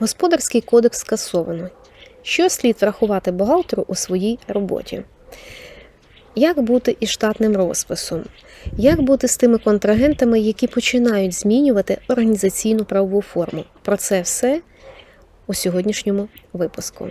Господарський кодекс скасовано. Що слід врахувати бухгалтеру у своїй роботі? Як бути із штатним розписом? Як бути з тими контрагентами, які починають змінювати організаційну правову форму? Про це все у сьогоднішньому випуску.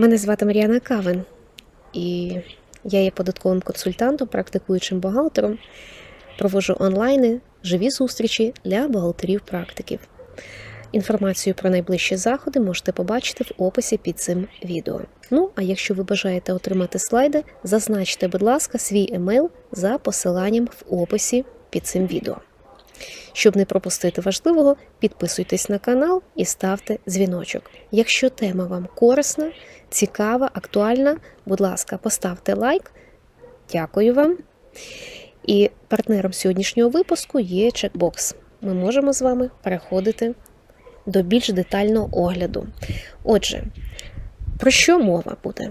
Мене звати Мар'яна Кавин, і я є податковим консультантом, практикуючим бухгалтером. Проводжу онлайни, живі зустрічі для бухгалтерів-практиків. Інформацію про найближчі заходи можете побачити в описі під цим відео. Ну, а якщо ви бажаєте отримати слайди, зазначте, будь ласка, свій емейл за посиланням в описі під цим відео. Щоб не пропустити важливого, підписуйтесь на канал і ставте дзвіночок. Якщо тема вам корисна, цікава, актуальна, будь ласка, поставте лайк. Дякую вам. І партнером сьогоднішнього випуску є чекбокс. Ми можемо з вами переходити до більш детального огляду. Отже, про що мова буде?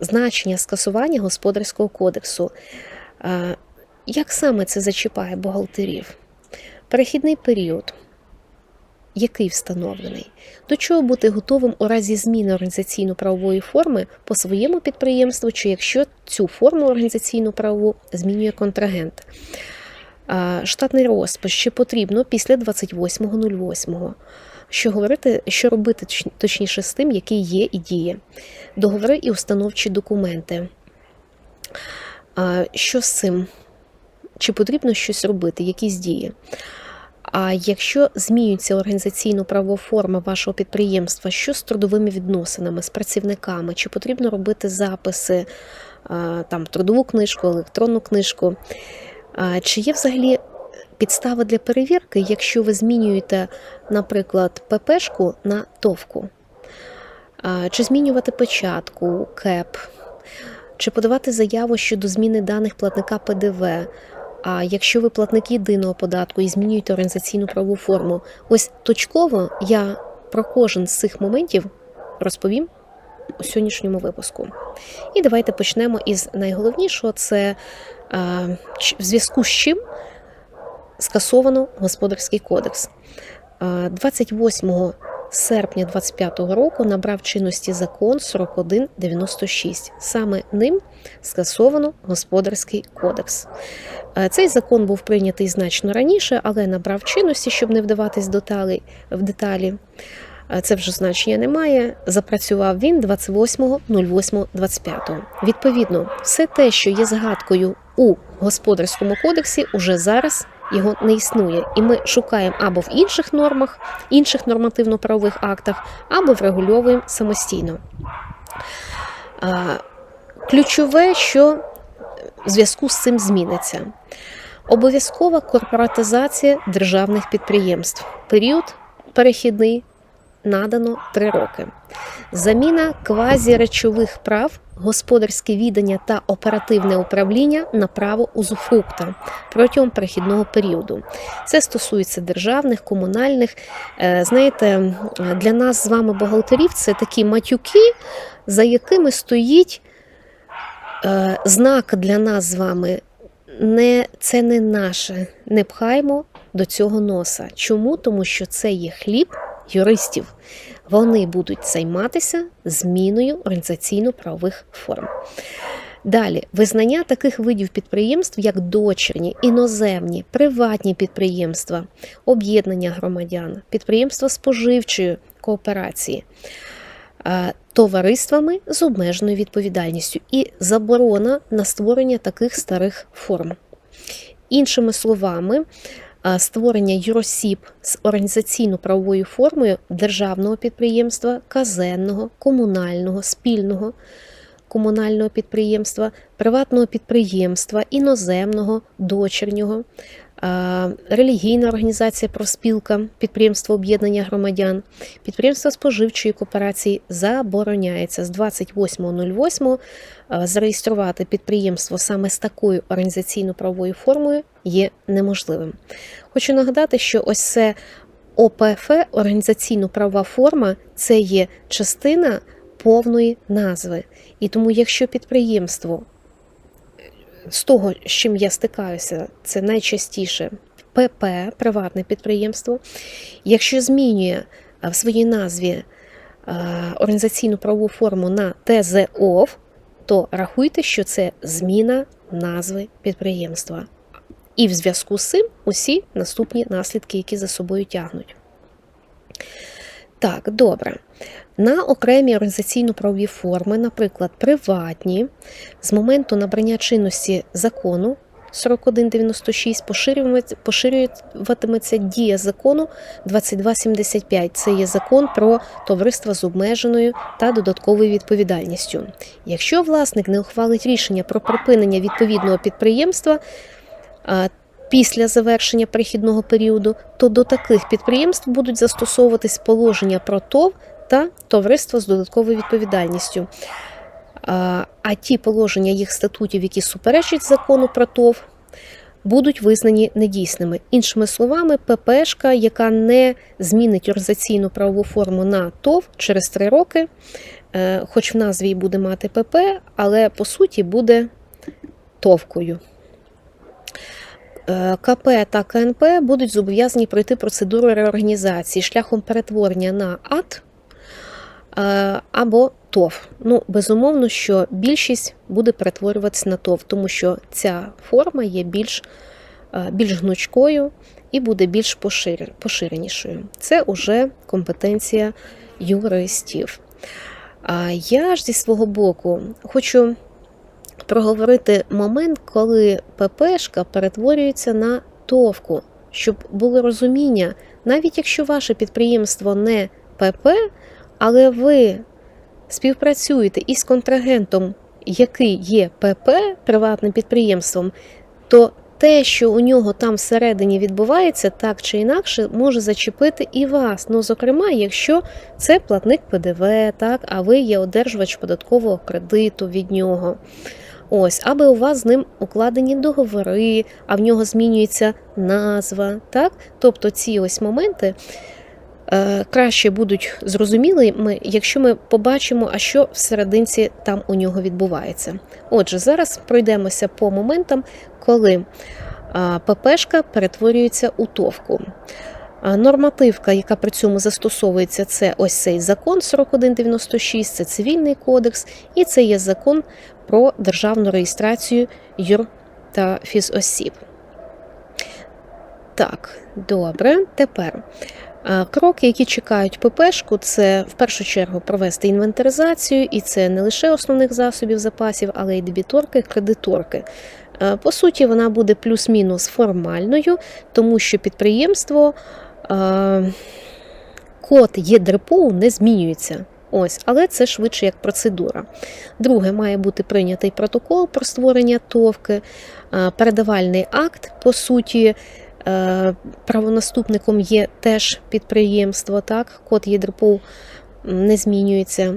Значення скасування господарського кодексу. Як саме це зачіпає бухгалтерів? Перехідний період, який встановлений, до чого бути готовим у разі зміни організаційно-правової форми по своєму підприємству, чи якщо цю форму організаційну правову змінює контрагент. Штатний розпис ще потрібно після 28.08. Що говорити, що робити точніше з тим, який є і діє, договори і установчі документи. Що з цим? Чи потрібно щось робити, якісь дії? А якщо змінюється організаційно правова форма вашого підприємства, що з трудовими відносинами, з працівниками, чи потрібно робити записи там, в трудову книжку, електронну книжку? Чи є взагалі підстави для перевірки, якщо ви змінюєте, наприклад, ППшку на ТОВку? Чи змінювати печатку, КЕП? Чи подавати заяву щодо зміни даних платника ПДВ? А якщо ви платник єдиного податку і змінюєте організаційну правову форму, ось точково я про кожен з цих моментів розповім у сьогоднішньому випуску. І давайте почнемо із найголовнішого: це в зв'язку з чим скасовано господарський кодекс. Е, 28 серпня 2025 року набрав чинності закон 4196. Саме ним скасовано господарський кодекс. Е, Цей закон був прийнятий значно раніше, але набрав чинності, щоб не вдаватись до деталей- в деталі. Е, Це вже значення немає. Запрацював він 28.08.25. Відповідно, все те, що є згадкою у господарському кодексі, уже зараз його не існує, і ми шукаємо або в інших нормах, інших нормативно-правових актах, або врегульовуємо самостійно. Ключове, що в зв'язку з цим зміниться. Обов'язкова корпоратизація державних підприємств. Період перехідний надано 3 роки. Заміна квазіречових прав, господарське відання та оперативне управління на право узуфрукта протягом перехідного періоду. Це стосується державних, комунальних. Е, Знаєте, для нас з вами бухгалтерів це такі матюки, за якими стоїть е, знак для нас з вами. Не, це не наше. Не пхаймо до цього носа. Чому? Тому що це є хліб юристів. Вони будуть займатися зміною організаційно-правових форм. Далі визнання таких видів підприємств, як дочірні, іноземні, приватні підприємства, об'єднання громадян, підприємства споживчої кооперації. Е, товариствами з обмеженою відповідальністю і заборона на створення таких старих форм. Іншими словами, створення юросіб з організаційно-правовою формою державного підприємства, казенного, комунального, спільного комунального підприємства, приватного підприємства, іноземного, дочірнього, релігійна організація профспілка, підприємство об'єднання громадян, підприємство споживчої кооперації забороняється з 28.08 а, зареєструвати підприємство саме з такою організаційно-правовою формою є неможливим. Хочу нагадати, що ось це ОПФ, організаційно-правова форма, це є частина повної назви. І тому, якщо підприємство з того, з чим я стикаюся, це найчастіше ПП, приватне підприємство, якщо змінює в своїй назві організаційну правову форму на ТЗОВ, то рахуйте, що це зміна назви підприємства. І в зв'язку з цим усі наступні наслідки, які за собою тягнуть. Так, добре. На окремі організаційно-правові форми, наприклад, приватні, з моменту набрання чинності закону 4196 поширюватиметься- дія закону 2275. Це є закон про товариства з обмеженою та додатковою відповідальністю. Якщо власник не ухвалить рішення про припинення відповідного підприємства, Після завершення перехідного періоду, то до таких підприємств будуть застосовуватись положення про ТОВ та товариство з додатковою відповідальністю. А ті положення їх статутів, які суперечать закону про ТОВ, будуть визнані недійсними. Іншими словами, ППшка, яка не змінить організаційну правову форму на ТОВ через три роки, е, хоч в назві буде мати ПП, але по суті буде ТОВкою. Е, КП та КНП будуть зобов'язані пройти процедуру реорганізації шляхом перетворення на АТ або ТОВ. Ну, безумовно, що більшість буде перетворюватися на ТОВ, тому що ця форма є більш, е, більш гнучкою і буде більш пошир- поширенішою. Це уже компетенція юристів. А я ж зі свого боку хочу проговорити момент, коли ППшка перетворюється на товку, щоб було розуміння, навіть якщо ваше підприємство не ПП, але ви співпрацюєте із контрагентом, який є ПП приватним підприємством, то те, що у нього там всередині відбувається, так чи інакше, може зачепити і вас. Ну, зокрема, якщо це платник ПДВ, так, а ви є одержувач податкового кредиту від нього. Ось, аби у вас з ним укладені договори, а в нього змінюється назва. так? Тобто ці ось моменти краще будуть зрозумілими, якщо ми побачимо, а що всерединці там у нього відбувається. Отже, зараз пройдемося по моментам, коли е, ППшка перетворюється у товку. Нормативка, яка при цьому застосовується, це ось цей закон 4196, це цивільний кодекс, і це є закон про державну реєстрацію юр та фізосіб. Так, добре. Тепер е, кроки, які чекають ППшку, це в першу чергу провести інвентаризацію, і це не лише основних засобів запасів, але й дебіторки, кредиторки. Е, По суті, вона буде плюс-мінус формальною, тому що підприємство е, код ЄДРПО не змінюється. Ось, але це швидше як процедура. Друге, має бути прийнятий протокол про створення товки, е, передавальний акт, по суті, е, правонаступником є теж підприємство, так, код ЄДРПО не змінюється.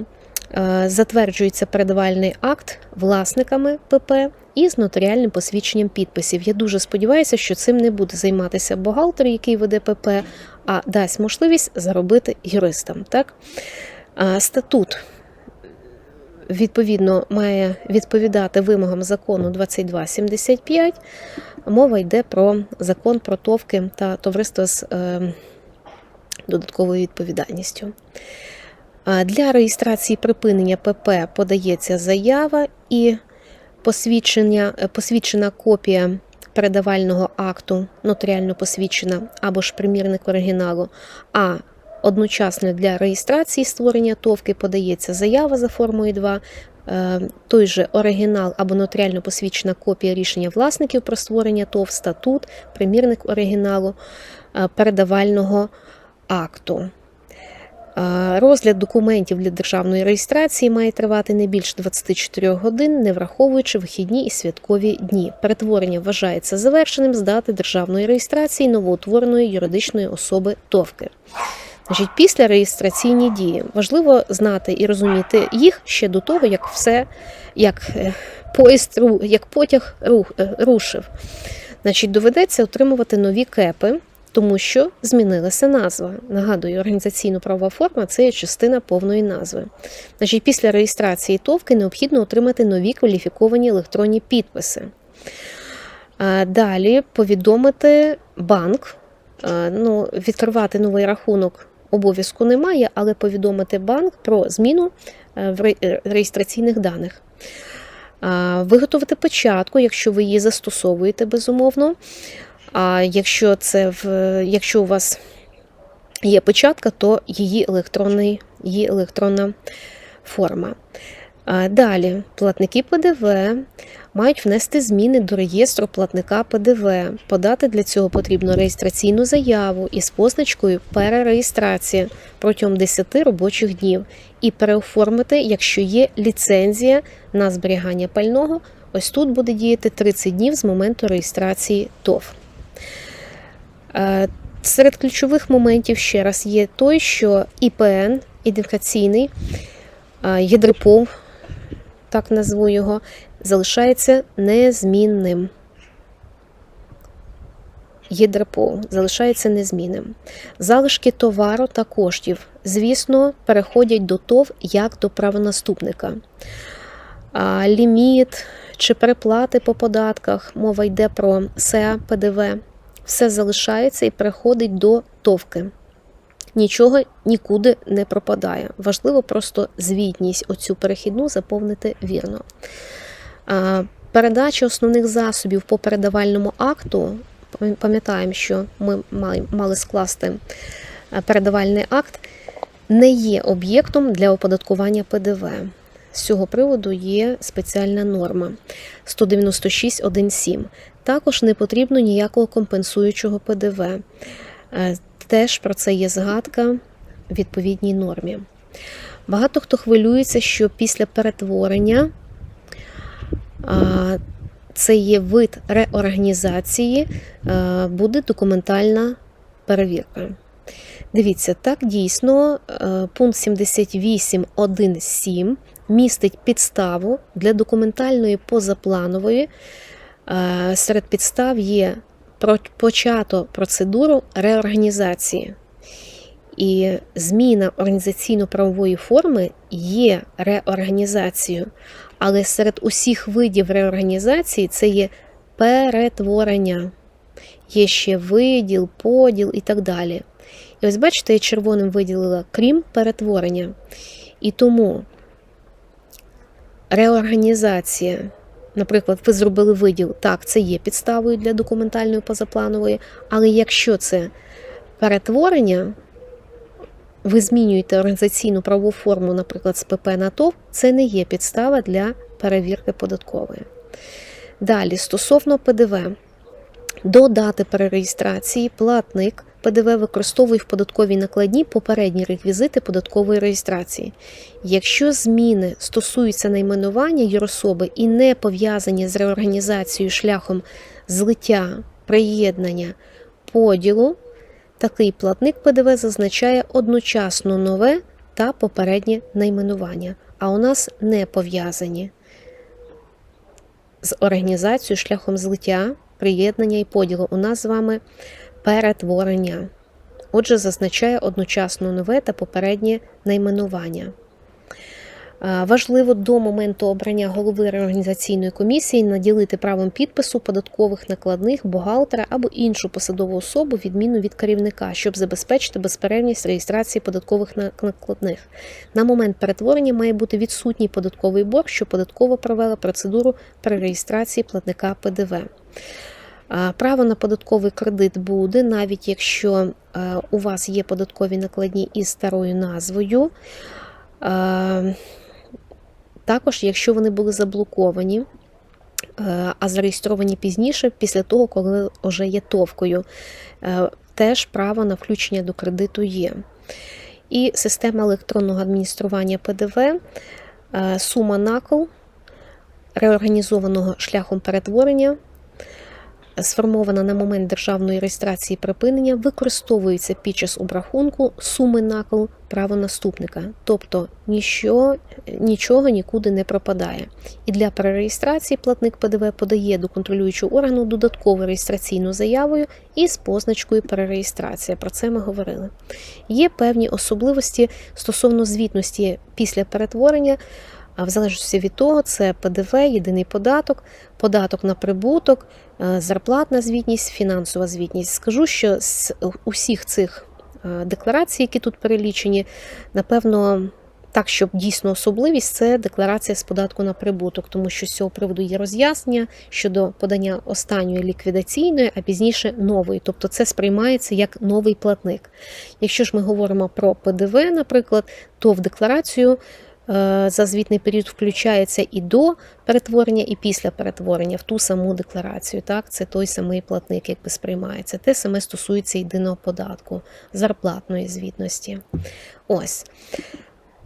Е, Затверджується передавальний акт власниками ПП і з нотаріальним посвідченням підписів. Я дуже сподіваюся, що цим не буде займатися бухгалтер, який веде ПП, а дасть можливість заробити юристам. Так? Статут відповідно має відповідати вимогам закону 2275. Мова йде про закон про товки та товариство з е, додатковою відповідальністю. Для реєстрації припинення ПП подається заява і посвідчення, е, посвідчена копія передавального акту, нотаріально посвідчена або ж примірник оригіналу. А одночасно для реєстрації створення товки подається заява за формою 2, е, той же оригінал або нотаріально посвідчена копія рішення власників про створення ТОВ, статут, примірник оригіналу е, передавального акту. Е, Розгляд документів для державної реєстрації має тривати не більше 24 годин, не враховуючи вихідні і святкові дні. Перетворення вважається завершеним з дати державної реєстрації новоутвореної юридичної особи ТОВКи. Значить, після реєстраційні дії важливо знати і розуміти їх ще до того, як все, як е, поїзд, як потяг рух, е, рушив. Значить, доведеться отримувати нові кепи, тому що змінилася назва. Нагадую, організаційно-правова форма це є частина повної назви. Значить, після реєстрації ТОВКи необхідно отримати нові кваліфіковані електронні підписи. Далі повідомити банк. Ну, відкривати новий рахунок обов'язку немає, але повідомити банк про зміну е, в е, реєстраційних даних. Виготовити печатку, якщо ви її застосовуєте, безумовно. А якщо це в якщо у вас є печатка, то її електронний, її електронна форма. Далі платники ПДВ мають внести зміни до реєстру платника ПДВ. Подати для цього потрібно реєстраційну заяву із позначкою перереєстрація протягом 10 робочих днів і переоформити, якщо є ліцензія на зберігання пального. Ось тут буде діяти 30 днів з моменту реєстрації ТОВ. Серед ключових моментів ще раз є той, що ІПН, ідентифікаційний ЄДРПОВ, так назву його, залишається незмінним. ЄДРПО залишається незмінним. Залишки товару та коштів, звісно, переходять до ТОВ як до правонаступника. А, ліміт чи переплати по податках, мова йде про СЕА, ПДВ, все залишається і переходить до ТОВки. Нічого нікуди не пропадає. Важливо просто звітність, оцю перехідну заповнити вірно. Передача основних засобів по передавальному акту. Пам'ятаємо, що ми мали- скласти е, передавальний акт, не є об'єктом для оподаткування ПДВ. З цього приводу є спеціальна норма 196.1.7. Також не потрібно ніякого компенсуючого ПДВ. Теж про це є згадка в відповідній нормі. Багато хто хвилюється, що після перетворення це є вид реорганізації, буде документальна перевірка. Дивіться, так дійсно, пункт 78.1.7 містить підставу для документальної позапланової. Серед підстав є почато процедуру реорганізації. І зміна організаційно-правової форми є реорганізацією, але серед усіх видів реорганізації це є перетворення. Є ще виділ, поділ і так далі. І ось бачите, я червоним виділила крім перетворення. І тому реорганізація, наприклад, ви зробили виділ, так, це є підставою для документальної позапланової, але якщо це перетворення, ви змінюєте організаційну правову форму, наприклад, з ПП на ТОВ, це не є підстава для перевірки податкової. Далі, стосовно ПДВ, до дати перереєстрації платник ПДВ використовує в податковій накладні попередні реквізити податкової реєстрації. Якщо зміни стосуються найменування юрособи і не пов'язані з реорганізацією шляхом злиття, приєднання, поділу, такий платник ПДВ зазначає одночасно нове та попереднє найменування, а у нас не пов'язані з організацією шляхом злиття, приєднання і поділу. У нас з вами перетворення. Отже, зазначає одночасно нове та попереднє найменування. Е, Важливо до моменту обрання голови реорганізаційної комісії наділити правом підпису податкових накладних бухгалтера або іншу посадову особу, відміну від керівника, щоб забезпечити безперервність реєстрації податкових накладних. На момент перетворення має бути відсутній податковий борг, що податково провела процедуру перереєстрації платника ПДВ. Право на податковий кредит буде, навіть якщо е, у вас є податкові накладні із старою назвою. Також, якщо вони були заблоковані, е, а зареєстровані пізніше, після того, коли вже є товкою, е, теж право на включення до кредиту є. І система електронного адміністрування ПДВ, сума накл реорганізованого шляхом перетворення, сформована на момент державної реєстрації припинення, використовується під час обрахунку суми накл правонаступника, тобто ніщо, нічого нікуди не пропадає. І для перереєстрації платник ПДВ подає до контролюючого органу додаткову реєстраційну заявою із позначкою перереєстрація. Про це ми говорили. Є певні особливості стосовно звітності після перетворення. А в залежності від того, це ПДВ, єдиний податок, податок на прибуток, е, зарплатна звітність, фінансова звітність. Скажу, що з усіх цих е, декларацій, які тут перелічені, напевно, так, щоб дійсно особливість, це декларація з податку на прибуток, тому що з цього приводу є роз'яснення щодо подання останньої ліквідаційної, а пізніше нової. Тобто це сприймається як новий платник. Якщо ж ми говоримо про ПДВ, наприклад, то в декларацію. Е, За звітний період включається і до перетворення, і після перетворення в ту саму декларацію. Так, це той самий платник, якби сприймається. Те саме стосується єдиного податку, зарплатної звітності. Ось.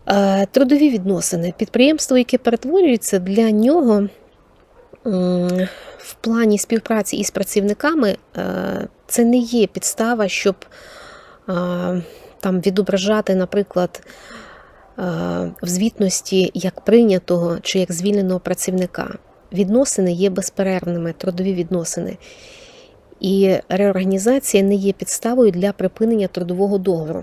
Е, Трудові відносини. Підприємство, яке перетворюється, для нього в плані співпраці із працівниками е, це не є підстава, щоб там відображати, наприклад, в звітності як прийнятого чи як звільненого працівника. Відносини є безперервними, трудові відносини. І реорганізація не є підставою для припинення трудового договору.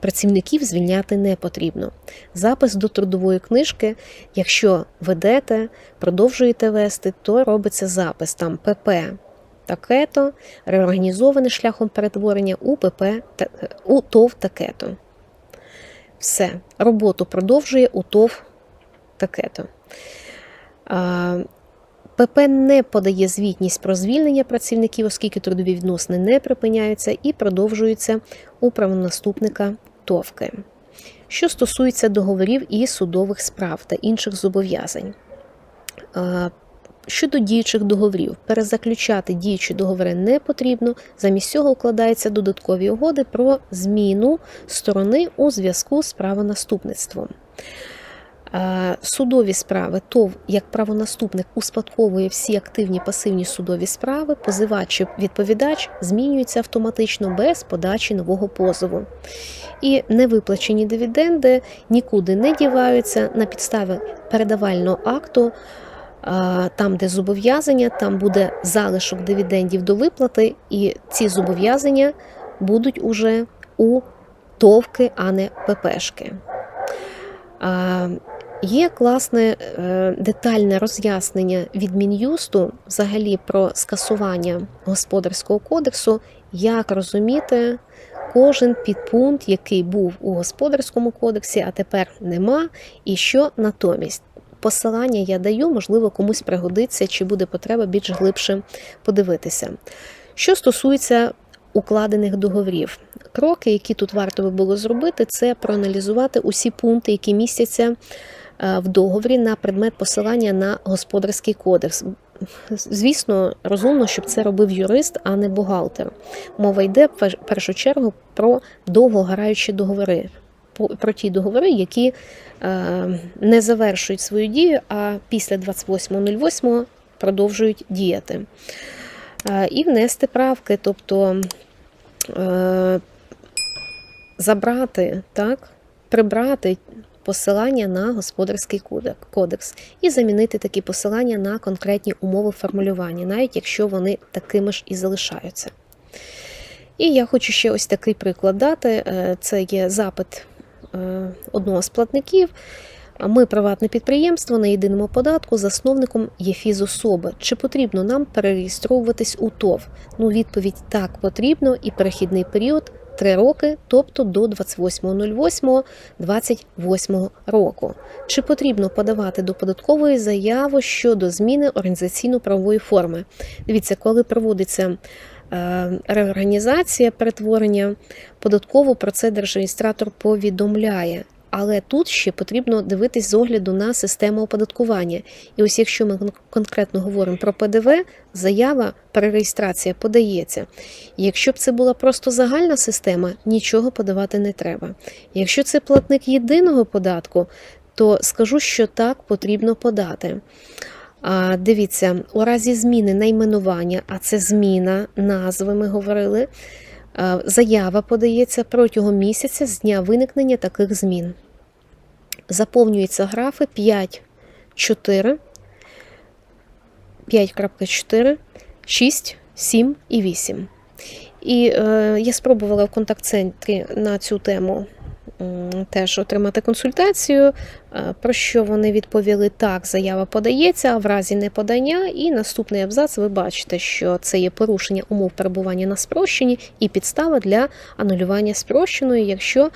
Працівників звільняти не потрібно. Запис до трудової книжки, якщо ведете, продовжуєте вести, то робиться запис там ПП таке-то, реорганізоване шляхом перетворення у ПП та- у ТОВ таке-то. Все, роботу продовжує у ТОВ таке-то. ПП не подає звітність про звільнення працівників, оскільки трудові відносини не припиняються і продовжуються у правонаступника ТОВки. Що стосується договорів і судових справ та інших зобов'язань. Щодо діючих договорів, перезаключати діючі договори не потрібно. Замість цього укладаються додаткові угоди про зміну сторони у зв'язку з правонаступництвом. Е, Судові справи ТОВ як правонаступник успадковує всі активні пасивні судові справи, позивач чи відповідач змінюються автоматично без подачі нового позову. І невиплачені дивіденди нікуди не діваються на підставі передавального акту. Е, Там, де зобов'язання, там буде залишок дивідендів до виплати, і ці зобов'язання будуть уже у ТОВки, а не ППшки. Є класне е, детальне роз'яснення від Мін'юсту взагалі про скасування господарського кодексу, як розуміти кожен підпункт, який був у господарському кодексі, а тепер нема, і що натомість. Посилання я даю, можливо, комусь пригодиться, чи буде потреба більш глибше подивитися. Що стосується укладених договорів, кроки, які тут варто би було зробити, це проаналізувати усі пункти, які містяться е, в договорі на предмет посилання на господарський кодекс. Звісно, розумно, щоб це робив юрист, а не бухгалтер. Мова йде в першу чергу про довгограючі договори, про ті договори, які е, не завершують свою дію, а після 28.08 продовжують діяти. Е, І внести правки, тобто е, забрати, так, прибрати посилання на господарський кодекс і замінити такі посилання на конкретні умови формулювання, навіть якщо вони такими ж і залишаються. І я хочу ще ось такий приклад дати. Це є запит одного з платників. Ми приватне підприємство на єдиному податку, засновником є фізособа. Чи потрібно нам перереєстровуватись у ТОВ? Ну, відповідь так потрібно, і перехідний період 3 роки, тобто до 28.08.28 року. Чи потрібно подавати до податкової заяву щодо зміни організаційно-правової форми? Дивіться, коли проводиться е, реорганізація перетворення податково про це держреєстратор повідомляє. Але тут ще потрібно дивитись з огляду на систему оподаткування. І ось якщо ми конкретно говоримо про ПДВ, заява перереєстрація подається. Якщо б це була просто загальна система, нічого подавати не треба. Якщо це платник єдиного податку, то скажу, що так потрібно подати. Дивіться, у разі зміни найменування, а це зміна назви, ми говорили. а, Заява подається протягом місяця з дня виникнення таких змін. Заповнюються графи 5, 4, 5.4, 6, 7 і 8. І е, я спробувала в контакт-центрі на цю тему теж отримати консультацію, е, про що вони відповіли так, заява подається, а в разі неподання. І наступний абзац ви бачите, що це є порушення умов перебування на спрощенні і підстава для анулювання спрощеної, якщо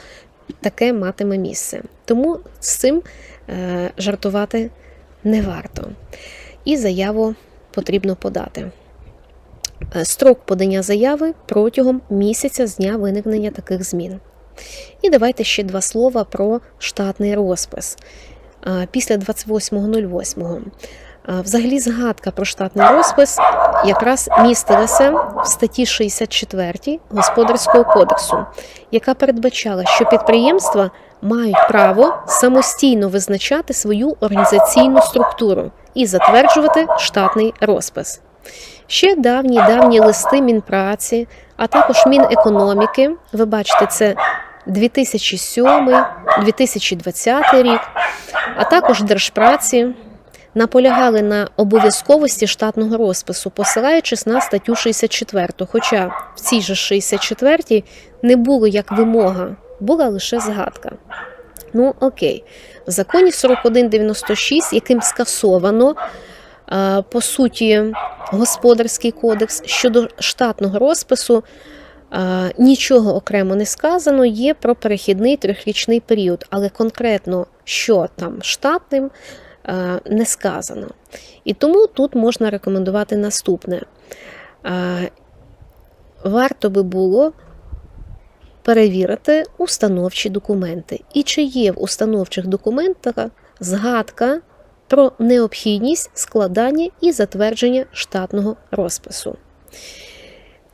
таке матиме місце. Тому з цим е, жартувати не варто. І заяву потрібно подати. Е, Строк подання заяви протягом місяця з дня виникнення таких змін. І давайте ще два слова про штатний розпис. Після 28.08. Е, Взагалі, згадка про штатний розпис якраз містилася в статті 64 Господарського кодексу, яка передбачала, що підприємства мають право самостійно визначати свою організаційну структуру і затверджувати штатний розпис. Ще давні давні листи Мінпраці, а також Мінекономіки. Ви бачите, це 2007-2020 рік, а також Держпраці наполягали на обов'язковості штатного розпису, посилаючись на статтю 64. Хоча в цій же 64 не було як вимога, була лише згадка. Ну, окей, в законі 4196, яким скасовано по суті господарський кодекс щодо штатного розпису. Е, Нічого окремо не сказано, є про перехідний трьохрічний період, але конкретно, що там штатним, е, не сказано. І тому тут можна рекомендувати наступне. Е, Варто би було перевірити установчі документи. І чи є в установчих документах згадка про необхідність складання і затвердження штатного розпису.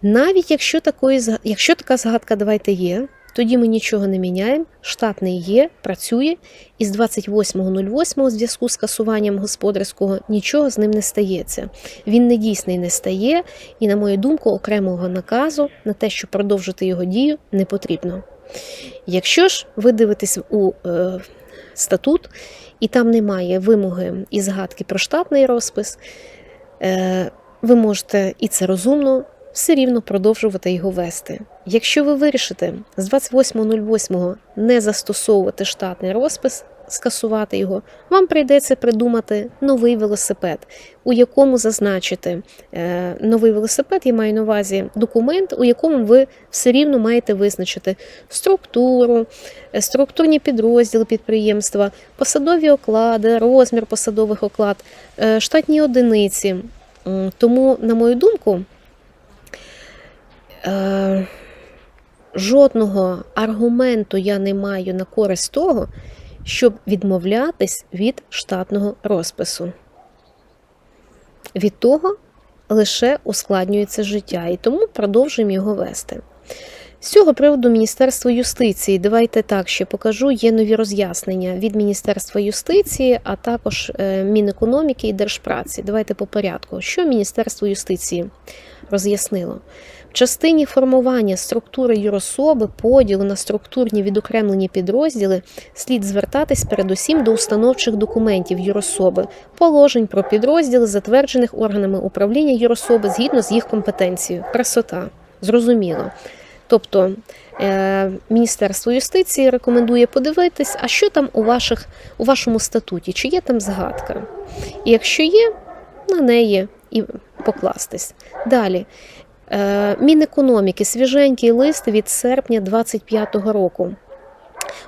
Навіть якщо, такої, якщо така згадка давайте є, тоді ми нічого не міняємо, штатний є, працює, і з 28.08 у зв'язку з касуванням господарського нічого з ним не стається. Він недійсний не стає, і, на мою думку, окремого наказу на те, щоб продовжити його дію, не потрібно. Якщо ж ви дивитесь у е, статут, і там немає вимоги і згадки про штатний розпис, е, ви можете, і це розумно, все рівно продовжувати його вести. Якщо ви вирішите з 28.08 не застосовувати штатний розпис, скасувати його, вам прийдеться придумати новий велосипед, у якому зазначити е, новий велосипед, я маю на увазі документ, у якому ви все рівно маєте визначити структуру, е, структурні підрозділи підприємства, посадові оклади, розмір посадових оклад, е, штатні одиниці. Тому, на мою думку, е, жодного аргументу я не маю на користь того, щоб відмовлятись від штатного розпису. Від того лише ускладнюється життя, і тому продовжуємо його вести. З цього приводу Міністерство юстиції, давайте так ще покажу, є нові роз'яснення від Міністерства юстиції, а також е, Мінекономіки і Держпраці. Давайте по порядку. Що Міністерство юстиції роз'яснило? В частині формування структури юрособи, поділу на структурні відокремлені підрозділи слід звертатись передусім до установчих документів юрособи, положень про підрозділи, затверджених органами управління юрособи згідно з їх компетенцією. Красота. Зрозуміло. Тобто е, Міністерство юстиції рекомендує подивитись, а що там у, ваших, у вашому статуті, чи є там згадка. І якщо є, на неї і покластись. Далі. Е, Мінекономіки, свіженький лист від серпня 2025 року.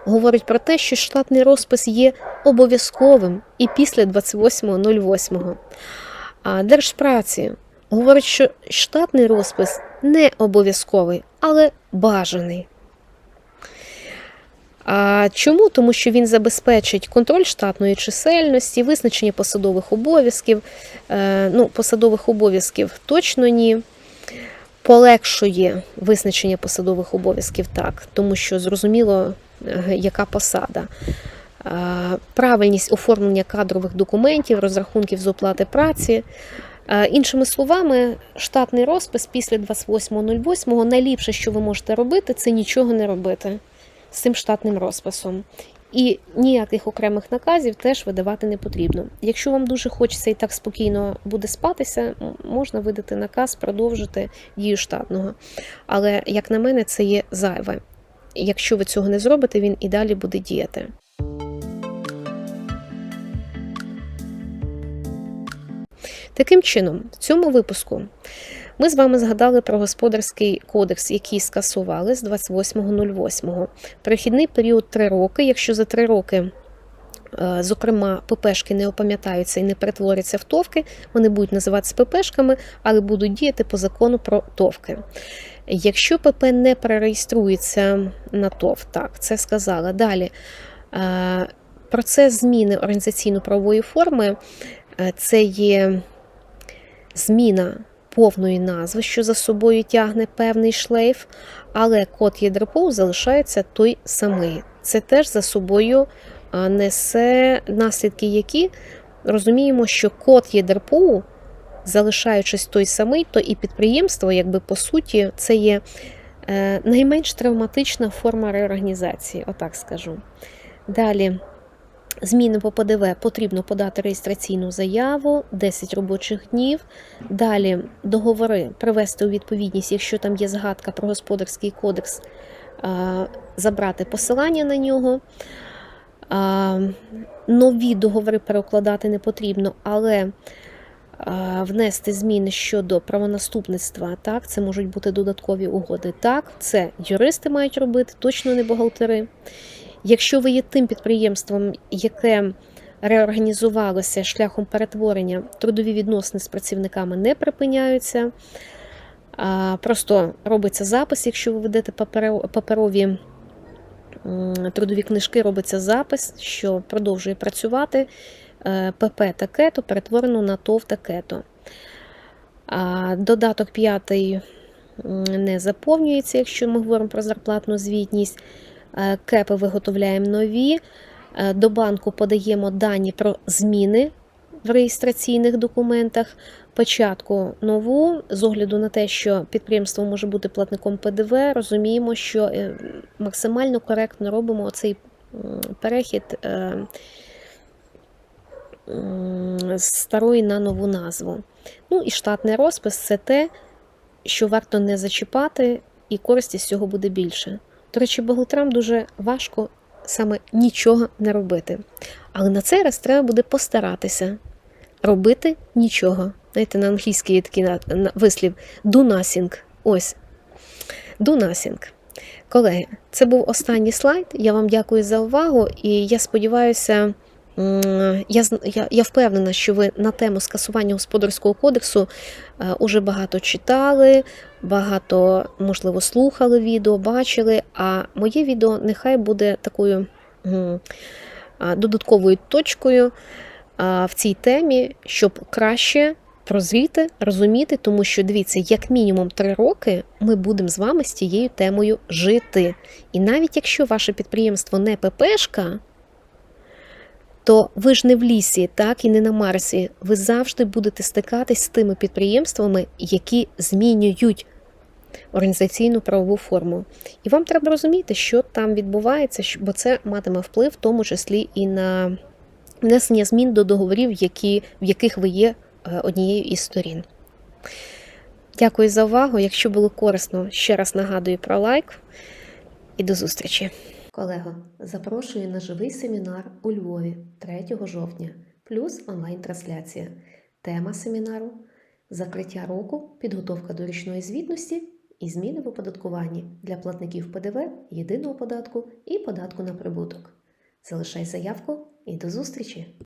Говорить про те, що штатний розпис є обов'язковим і після 28.08. А Держпраці говорить, що штатний розпис не обов'язковий, але бажаний. А чому? Тому що він забезпечить контроль штатної чисельності, визначення посадових обов'язків. Е, ну, посадових обов'язків точно ні. Полегшує визначення посадових обов'язків так, тому що зрозуміло, е, яка посада. Е, Правильність оформлення кадрових документів, розрахунків з оплати праці. Е, Іншими словами, штатний розпис після 28.08 найліпше, що ви можете робити, це нічого не робити з цим штатним розписом. І ніяких окремих наказів теж видавати не потрібно. Якщо вам дуже хочеться і так спокійно буде спатися, можна видати наказ, продовжити дію штатного. Але, як на мене, це є зайве. Якщо ви цього не зробите, він і далі буде діяти. Таким чином, в цьому випуску ми з вами згадали про господарський кодекс, який скасували з 28.08. Перехідний період 3 роки. Якщо за 3 роки, е, зокрема, ППшки не опам'ятаються і не перетворяться в товки, вони будуть називатися ППшками, але будуть діяти по закону про товки. Якщо ПП не перереєструється на ТОВ, так, це сказала. Далі. е, Процес зміни організаційно-правової форми е, це є зміна повної назви, що за собою тягне певний шлейф, але код ЄДРПО залишається той самий. Це теж за собою несе наслідки, які розуміємо, що код ЄДРПО, залишаючись той самий, то і підприємство, якби по суті, це є е, найменш травматична форма реорганізації, отак скажу. Далі. Зміни по ПДВ потрібно подати реєстраційну заяву 10 робочих днів. Далі договори привести у відповідність, якщо там є згадка про господарський кодекс, забрати посилання на нього. Нові договори перекладати не потрібно, але внести зміни щодо правонаступництва, так, це можуть бути додаткові угоди. Так, це юристи мають робити, точно не бухгалтери. Якщо ви є тим підприємством, яке реорганізувалося шляхом перетворення, трудові відносини з працівниками не припиняються. Просто робиться запис, якщо ви ведете паперові трудові книжки, робиться запис, що продовжує працювати е, ПП таке-то перетворено на ТОВ таке-то. Додаток п'ятий не заповнюється, якщо ми говоримо про зарплатну звітність. Е, Кепи виготовляємо нові. Е, До банку подаємо дані про зміни в реєстраційних документах, початку нову. З огляду на те, що підприємство може бути платником ПДВ, розуміємо, що е, максимально коректно робимо цей перехід старої на нову назву. Ну і штатний розпис це те, що варто не зачіпати, і користі з цього буде більше. До речі, бухгалтерам дуже важко саме нічого не робити. Але на цей раз треба буде постаратися робити нічого. Знаєте, на англійський є такий вислів do nothing. Ось. Do nothing. Колеги, це був останній слайд. Я вам дякую за увагу, і я сподіваюся, я, я, я впевнена, що ви на тему скасування господарського кодексу е, уже багато читали, багато, можливо, слухали відео, бачили. А моє відео нехай буде такою додатковою точкою в цій темі, щоб краще прозріти, розуміти, тому що дивіться, як мінімум три роки ми будемо з вами з цією темою жити. І навіть якщо ваше підприємство не ППшка, то ви ж не в лісі, так і не на Марсі. Ви завжди будете стикатись з тими підприємствами, які змінюють організаційну правову форму. І вам треба розуміти, що там відбувається, бо це матиме вплив, в тому числі і на внесення змін до договорів, які, в яких ви є е, однією із сторін. Дякую за увагу. Якщо було корисно, ще раз нагадую про лайк і до зустрічі. Колего, запрошую на живий семінар у Львові 3 жовтня, плюс онлайн-трансляція. Тема семінару закриття року, підготовка до річної звітності і зміни в оподаткуванні для платників ПДВ, єдиного податку і податку на прибуток. Залишай заявку і до зустрічі!